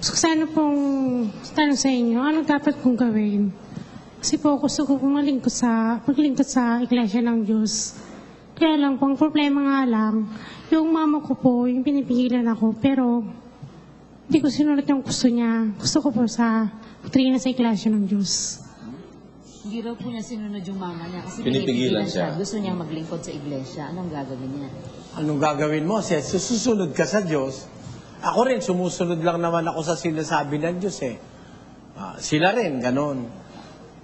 Ko sana pong tanong sa inyo, ano dapat kong gawin? Kasi po gusto ko pong malingkod sa, maglingkod sa Iglesia ng Diyos. Kaya lang po, ang problema nga lang, yung mama ko po, yung pinipigilan ako, pero hindi ko sinunod yung gusto niya. Gusto ko po sa doktrina sa Iglesia ng Diyos. Hindi raw po niya sinunod yung mama niya kasi Pinipigilan pinipigilan siya. Gusto niyang maglingkod sa iglesia. Anong gagawin niya? Anong gagawin mo? Siya, susunod ka sa Diyos. Ako rin, sumusunod lang naman ako sa sinasabi ng Diyos eh. Ah, sila rin, ganun.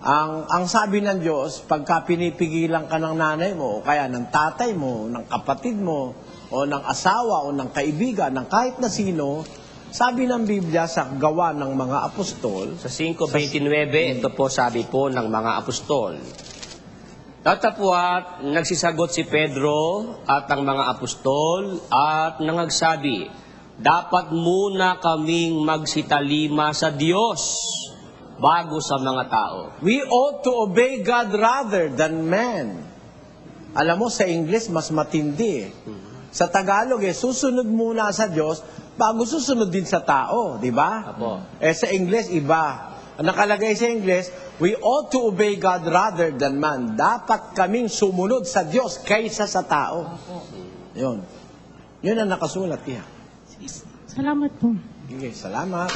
Ang, ang sabi ng Diyos, pagka pinipigilan ka ng nanay mo, o kaya ng tatay mo, ng kapatid mo, o ng asawa, o ng kaibigan, ng kahit na sino, sabi ng Biblia sa gawa ng mga apostol, Sa 5.29, ito po sabi po ng mga apostol. Tatapwat, nagsisagot si Pedro at ang mga apostol at nangagsabi, dapat muna kaming magsitalima sa Diyos bago sa mga tao. We ought to obey God rather than man. Alam mo, sa English, mas matindi. eh. Sa Tagalog, eh, susunod muna sa Diyos bago susunod din sa tao, di ba? Apo. Eh, sa English, iba. Ang nakalagay sa English, we ought to obey God rather than man. Dapat kaming sumunod sa Diyos kaysa sa tao. Yun. Yun ang nakasulat, Iha. Salamat po. Sige, salamat.